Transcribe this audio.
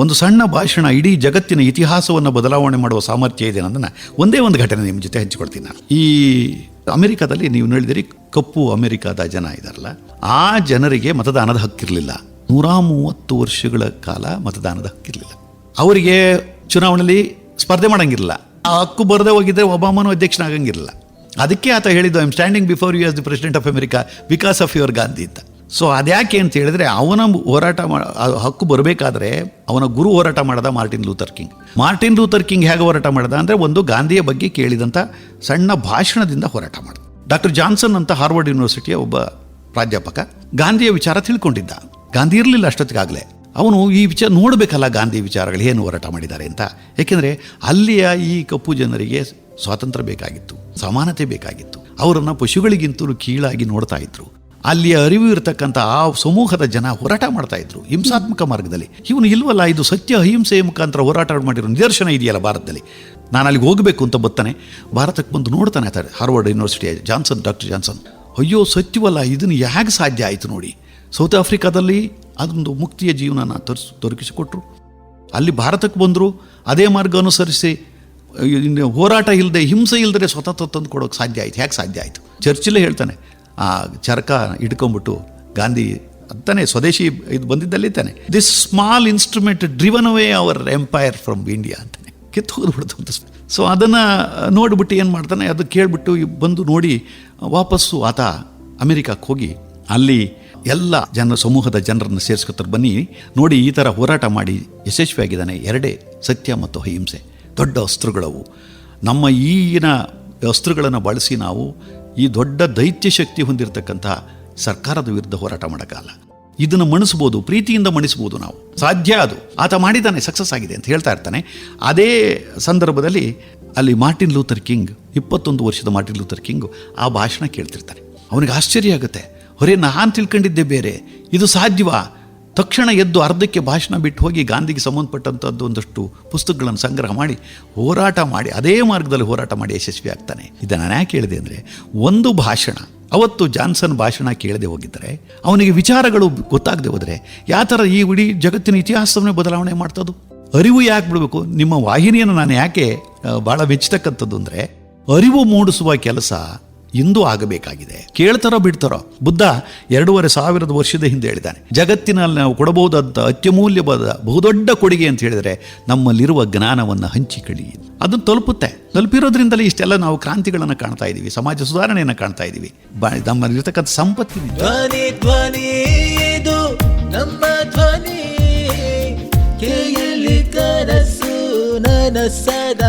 ಒಂದು ಸಣ್ಣ ಭಾಷಣ ಇಡೀ ಜಗತ್ತಿನ ಇತಿಹಾಸವನ್ನು ಬದಲಾವಣೆ ಮಾಡುವ ಸಾಮರ್ಥ್ಯ ಇದೆ ಅನ್ನೋದನ್ನು ಒಂದೇ ಒಂದು ಘಟನೆ ನಿಮ್ಮ ಜೊತೆ ಹಂಚಿಕೊಡ್ತೀನಿ ನಾನು. ಈ ಅಮೆರಿಕಾದಲ್ಲಿ ನೀವು ನೋಡಿದಿರಿ, ಕಪ್ಪು ಅಮೆರಿಕಾದ ಜನ ಇದಾರಲ್ಲ, ಆ ಜನರಿಗೆ ಮತದಾನದ ಹಕ್ಕಿರಲಿಲ್ಲ. ನೂರ ಮೂವತ್ತು ವರ್ಷಗಳ ಕಾಲ ಮತದಾನದ ಹಕ್ಕಿರಲಿಲ್ಲ. ಅವರಿಗೆ ಚುನಾವಣೆಯಲ್ಲಿ ಸ್ಪರ್ಧೆ ಮಾಡಂಗಿರಲಿಲ್ಲ. ಆ ಹಕ್ಕು ಬರದೇ ಹೋಗಿದ್ರೆ ಅಧ್ಯಕ್ಷನ ಅಧ್ಯಕ್ಷನಾಗಂಗಿರಲಿಲ್ಲ. ಅದಕ್ಕೆ ಆತ ಹೇಳಿದ್ದು I am standing before you as the president of America because of your Gandhi ಅಂತ. ಸೊ ಅದ್ಯಾಕೆ ಅಂತ ಹೇಳಿದ್ರೆ ಅವನ ಹೋರಾಟ ಮಾ ಹಕ್ಕು ಬರಬೇಕಾದ್ರೆ ಅವನ ಗುರು ಹೋರಾಟ ಮಾಡದ Martin Luther King. Martin Luther King ಹೇಗೆ ಹೋರಾಟ ಮಾಡದ ಅಂದರೆ ಒಂದು ಗಾಂಧಿಯ ಬಗ್ಗೆ ಕೇಳಿದಂಥ ಸಣ್ಣ ಭಾಷಣದಿಂದ ಹೋರಾಟ ಮಾಡಿದ. ಡಾಕ್ಟರ್ ಜಾನ್ಸನ್ ಅಂತ ಹಾರ್ವರ್ಡ್ ಯೂನಿವರ್ಸಿಟಿಯ ಒಬ್ಬ ಪ್ರಾಧ್ಯಾಪಕ ಗಾಂಧಿಯ ವಿಚಾರ ತಿಳ್ಕೊಂಡಿದ್ದ. ಗಾಂಧಿ ಇರಲಿಲ್ಲ ಅಷ್ಟೊತ್ತಿಗಾಗಲೇ. ಅವನು ಈ ವಿಚಾರ ನೋಡಬೇಕಲ್ಲ ಗಾಂಧಿ ವಿಚಾರಗಳು ಏನು ಹೋರಾಟ ಮಾಡಿದ್ದಾರೆ ಅಂತ. ಏಕೆಂದರೆ ಅಲ್ಲಿಯ ಈ ಕಪ್ಪು ಜನರಿಗೆ ಸ್ವಾತಂತ್ರ್ಯ ಬೇಕಾಗಿತ್ತು, ಸಮಾನತೆ ಬೇಕಾಗಿತ್ತು. ಅವರನ್ನು ಪಶುಗಳಿಗಿಂತಲೂ ಕೀಳಾಗಿ ನೋಡ್ತಾ ಇದ್ರು. ಅಲ್ಲಿಯ ಅರಿವು ಇರತಕ್ಕಂಥ ಆ ಸಮೂಹದ ಜನ ಹೋರಾಟ ಮಾಡ್ತಾ ಇದ್ರು. ಹಿಂಸಾತ್ಮಕ ಮಾರ್ಗದಲ್ಲಿ. ಇವನು ಇಲ್ವಲ್ಲ, ಇದು ಸತ್ಯ ಅಹಿಂಸೆಯ ಮುಖಾಂತರ ಹೋರಾಟ ಮಾಡಿರೋ ನಿದರ್ಶನ ಇದೆಯಲ್ಲ ಭಾರತದಲ್ಲಿ. ನಾನು ಅಲ್ಲಿಗೆ ಹೋಗಬೇಕು ಅಂತ ಬರ್ತಾನೆ ಭಾರತಕ್ಕೆ ಬಂದು ನೋಡ್ತಾನೆ ಆತಾರೆ ಹಾರ್ವರ್ಡ್ ಯೂನಿವರ್ಸಿಟಿಯ ಜಾನ್ಸನ್, ಡಾಕ್ಟರ್ ಜಾನ್ಸನ್. ಅಯ್ಯೋ, ಸತ್ಯವಲ್ಲ, ಇದನ್ನು ಹೇಗೆ ಸಾಧ್ಯ ಆಯಿತು ನೋಡಿ. ಸೌತ್ ಆಫ್ರಿಕಾದಲ್ಲಿ ಅದೊಂದು ಮುಕ್ತಿಯ ಜೀವನನ ತೋರಿಸ್, ದೊರಕಿಸಿಕೊಟ್ರು. ಅಲ್ಲಿ ಭಾರತಕ್ಕೆ ಬಂದರು, ಅದೇ ಮಾರ್ಗ ಅನುಸರಿಸಿ ಹೋರಾಟ ಇಲ್ಲದೆ, ಹಿಂಸೆ ಇಲ್ಲದೆ ಸ್ವತಃ ತಂದು ಕೊಡೋಕೆ ಸಾಧ್ಯ ಆಯ್ತು. ಹೇಗೆ ಸಾಧ್ಯ ಆಯಿತು? ಚರ್ಚಿಲ್ಲೇ ಹೇಳ್ತಾನೆ. ಆ ಚರಕ ಇಟ್ಕೊಂಡ್ಬಿಟ್ಟು ಗಾಂಧಿ ಅಂತಾನೆ ಸ್ವದೇಶಿ ಇದು ಬಂದಿದ್ದಲ್ಲಿ ತಾನೆ. This small instrument driven away our empire from India ಅಂತಾನೆ. ಕಿತ್ತು ಅಂತ ಸೊ ಅದನ್ನು ನೋಡಿಬಿಟ್ಟು ಏನು ಮಾಡ್ತಾನೆ? ಅದು ಕೇಳಿಬಿಟ್ಟು ಬಂದು ನೋಡಿ ವಾಪಸ್ಸು ಆತ ಅಮೆರಿಕಕ್ಕೆ ಹೋಗಿ ಅಲ್ಲಿ ಎಲ್ಲ ಜನ ಸಮೂಹದ ಜನರನ್ನು ಸೇರಿಸ್ಕೊತಾರೆ ಬನ್ನಿ ನೋಡಿ ಈ ಥರ ಹೋರಾಟ ಮಾಡಿ ಯಶಸ್ವಿಯಾಗಿದ್ದಾನೆ. ಎರಡೇ ಸತ್ಯ ಮತ್ತು ಅಹಿಂಸೆ. ದೊಡ್ಡ ಅಸ್ತ್ರಗಳವು. ನಮ್ಮ ಈಗಿನ ಅಸ್ತ್ರಗಳನ್ನು ಬಳಸಿ ನಾವು ಈ ದೊಡ್ಡ ದೈತ್ಯ ಶಕ್ತಿ ಹೊಂದಿರತಕ್ಕಂಥ ಸರ್ಕಾರದ ವಿರುದ್ಧ ಹೋರಾಟ ಮಾಡೋಕ್ಕಾಗಲ್ಲ. ಇದನ್ನು ಮಣಿಸ್ಬೋದು ಪ್ರೀತಿಯಿಂದ ಮಣಿಸ್ಬೋದು ನಾವು. ಸಾಧ್ಯ ಅದು. ಆತ ಮಾಡಿದ್ದಾನೆ, ಸಕ್ಸಸ್ ಆಗಿದೆ ಅಂತ ಹೇಳ್ತಾ ಇರ್ತಾನೆ. ಅದೇ ಸಂದರ್ಭದಲ್ಲಿ ಅಲ್ಲಿ ಮಾರ್ಟಿನ್ ಲೂಥರ್ ಕಿಂಗ್, ಇಪ್ಪತ್ತೊಂದು ವರ್ಷದ ಮಾರ್ಟಿನ್ ಲೂಥರ್ ಕಿಂಗ್ ಆ ಭಾಷಣ ಕೇಳ್ತಿರ್ತಾನೆ ಅವನಿಗೆ ಆಶ್ಚರ್ಯ ಆಗುತ್ತೆ. ಹೊರೇ, ನಾನು ತಿಳ್ಕೊಂಡಿದ್ದೆ ಬೇರೆ. ಇದು ಸಾಧ್ಯವಾ? ತಕ್ಷಣ ಎದ್ದು ಅರ್ಧಕ್ಕೆ ಭಾಷಣ ಬಿಟ್ಟು ಹೋಗಿ ಗಾಂಧಿಗೆ ಸಂಬಂಧಪಟ್ಟಂಥದ್ದು ಒಂದಷ್ಟು ಪುಸ್ತಕಗಳನ್ನು ಸಂಗ್ರಹ ಮಾಡಿ ಹೋರಾಟ ಮಾಡಿ, ಅದೇ ಮಾರ್ಗದಲ್ಲಿ ಹೋರಾಟ ಮಾಡಿ ಯಶಸ್ವಿ ಆಗ್ತಾನೆ. ಇದನ್ನು ನಾನು ಯಾಕೆ ಹೇಳಿದೆ ಅಂದರೆ, ಒಂದು ಭಾಷಣ, ಅವತ್ತು ಜಾನ್ಸನ್ ಭಾಷಣ ಕೇಳದೆ ಹೋಗಿದ್ದರೆ, ಅವನಿಗೆ ವಿಚಾರಗಳು ಗೊತ್ತಾಗದೆ ಹೋದರೆ, ಯಾವ ಥರ ಈ ಇಡೀ ಜಗತ್ತಿನ ಇತಿಹಾಸವನ್ನೇ ಬದಲಾವಣೆ ಮಾಡ್ತದ್ದು ಅರಿವು ಯಾಕೆ ಬಿಡಬೇಕು? ನಿಮ್ಮ ವಾಹಿನಿಯನ್ನು ನಾನು ಯಾಕೆ ಭಾಳ ಮೆಚ್ಚತಕ್ಕಂಥದ್ದು ಅಂದರೆ, ಅರಿವು ಮೂಡಿಸುವ ಕೆಲಸ ಇಂದು ಆಗಬೇಕಾಗಿದೆ. ಕೇಳ್ತಾರೋ ಬಿಡ್ತಾರೋ? ಬುದ್ಧ ಎರಡೂವರೆ ಸಾವಿರದ ವರ್ಷದ ಹಿಂದೆ ಹೇಳಿದ್ದಾನೆ. ಜಗತ್ತಿನಲ್ಲಿ ನಾವು ಕೊಡಬಹುದಾದ ಅತ್ಯಮೂಲ್ಯವಾದ ಬಹುದೊಡ್ಡ ಕೊಡುಗೆ ಅಂತ ಹೇಳಿದರೆ ನಮ್ಮಲ್ಲಿರುವ ಜ್ಞಾನವನ್ನು ಹಂಚಿಕೊಳ್ಳಿ. ಅದನ್ನು ತಲುಪುತ್ತೆ. ತಲುಪಿರೋದ್ರಿಂದಲೇ ಇಷ್ಟೆಲ್ಲ ನಾವು ಕ್ರಾಂತಿಗಳನ್ನು ಕಾಣ್ತಾ ಇದ್ದೀವಿ. ಸಮಾಜ ಸುಧಾರಣೆಯನ್ನು ಕಾಣ್ತಾ ಇದ್ದೀವಿ. ನಮ್ಮಲ್ಲಿರ್ತಕ್ಕಂಥ ಸಂಪತ್ತಿನ ಧ್ವನಿ ಧ್ವನಿ ನಮ್ಮ ಧ್ವನಿ. ಕೇಳಿ ಕನಸು ನನಸದ